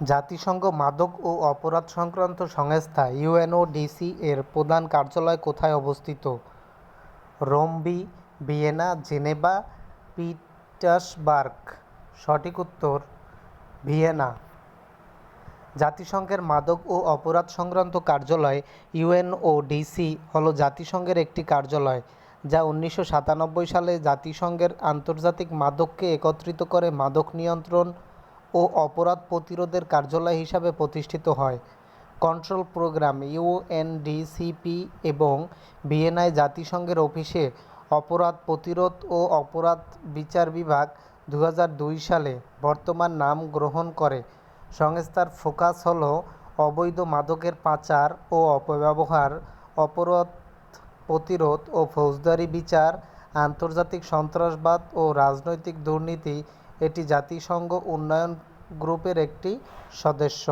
জাতিসংঘ মাদক ও অপরাধ সংক্রান্ত সংস্থা ইউএনওডিসি এর প্রধান কার্যালয় কোথায় অবস্থিত? রোমবি, ভিয়েনা, জেনেভা, পিটার্সবার্গ। সঠিক উত্তর, ভিয়েনা। জাতিসংঘের মাদক ও অপরাধ সংক্রান্ত কার্যালয় ইউএনওডিসি হল জাতিসংঘের একটি কার্যালয়, যা উনিশশো সাতানব্বই সালে জাতিসংঘের আন্তর্জাতিক মাদককে একত্রিত করে মাদক নিয়ন্ত্রণ ও অপরাধ প্রতিরোধের কার্যালয় হিসাবে প্রতিষ্ঠিত হয়। কন্ট্রোল প্রোগ্রাম ইউএনডিসিপি এবং ভিয়েনায় জাতিসংঘের অফিসে অপরাধ প্রতিরোধ ও অপরাধ বিচার বিভাগ দু সালে বর্তমান নাম গ্রহণ করে। সংস্থার ফোকাস হল অবৈধ মাদকের পাচার ও অপব্যবহার, অপরাধ প্রতিরোধ ও ফৌজদারি বিচার, আন্তর্জাতিক সন্ত্রাসবাদ ও রাজনৈতিক দুর্নীতি। এটি জাতিসংঘ উন্নয়ন গ্রুপের একটি সদস্য।